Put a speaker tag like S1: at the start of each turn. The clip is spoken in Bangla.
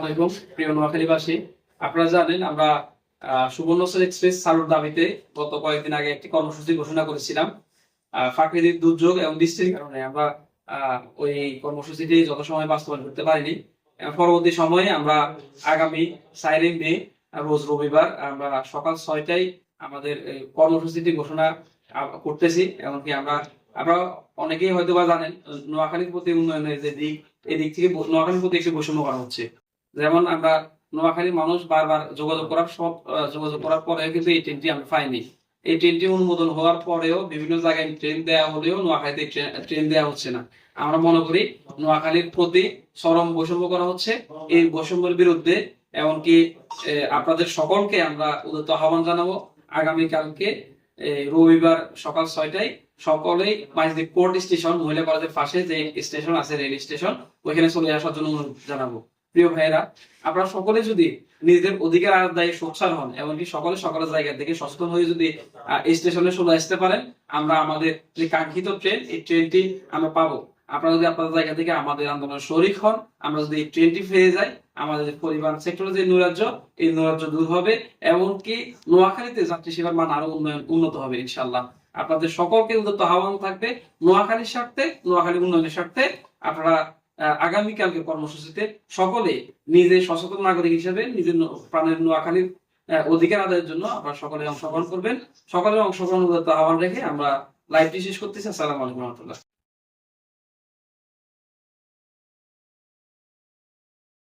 S1: আলাইকুম, প্রিয় নোয়াখালীবাসী। আপনারা জানেন, আমরা এক্সপ্রেস চালুর দাবিতে গত কয়েকদিন আগে একটি কর্মসূচি ঘোষণা করেছিলাম। প্রাকৃতিক দুর্যোগ এবং বৃষ্টির কারণে আমরা ওই কর্মসূচিটি যত সময় বাস্তবায়ন করতে পারিনি। পরবর্তী সময়ে আমরা আগামী সাইরেন মে, রোজ রবিবার, আমরা সকাল ছয়টায় আমাদের কর্মসূচিটি ঘোষণা করতেছি। এমনকি আমরা আমরা অনেকেই হয়তো বা জানেন, নোয়াখালীর প্রতি উন্নয়নের যে দিক এই দিক থেকে নোয়াখালীর প্রতি একটু বৈষম্য করা হচ্ছে। যেমন আমরা নোয়াখালী মানুষ বারবার যোগাযোগ করার সব যোগাযোগ করার পরে কিন্তু এই ট্রেনটি আমরা পাইনি। এই ট্রেনটি অনুমোদন হওয়ার পরেও বিভিন্ন জায়গায় ট্রেন দেওয়া হলেও নোয়াখালীতে ট্রেন- দেওয়া হচ্ছে না। আমরা মনে করি নোয়াখালীর প্রতি চরম বৈষম্য করা হচ্ছে। এই বৈষম্যের বিরুদ্ধে এমনকি আপনাদের সকলকে আমরা উদ্যত আহ্বান জানাব। আগামীকালকে রবিবার সকাল ছয়টায় সকলেই মাইজদি কোর্ট স্টেশন, মহিলা কলেজের পাশে যে স্টেশন আছে, রেল স্টেশন, ওইখানে চলে আসার জন্য অনুরোধ জানাব। প্রিয় ভাইয়েরা, আপনারা সকলে যদি নিজেদের অধিকার আদায়ে সোচ্চার হন, এমনকি সকলে সকলের জায়গা থেকে সচেতন হয়ে যদি স্টেশনে চলে আসতে পারেন, আমরা আমাদের যে কাঙ্ক্ষিত ট্রেন, এই ট্রেনটি আমরা পাবো। আপনারা যদি আপনাদের জায়গা থেকে আমাদের আন্দোলনের শরিক হন, আমরা যদি ট্রেনটি ফিরে যাই, আমাদের পরিবার সেক্টরে যে নৈরাজ্য, এই নৈরাজ্য দূর হবে, এমনকি নোয়াখালীতে যাত্রী সেবার মান আরও উন্নয়ন, উন্নত হবে ইনশাল্লাহ আপনাদের সকলকে উদ্যত আহ্বান থাকবে, নোয়াখালীর স্বার্থে, নোয়াখালী উন্নয়নের স্বার্থে, আপনারা আগামীকালকে কর্মসূচিতে সকলে নিজে সচেতন নাগরিক হিসেবে নিজের প্রাণের নোয়াখালীর অধিকার আদায়ের জন্য আপনারা সকলে অংশগ্রহণ করবেন। সকলের অংশগ্রহণ আহ্বান রেখে আমরা লাইভটি শেষ করতেছি। আসসালামু আলাইকুম রহমতুল্লাহ।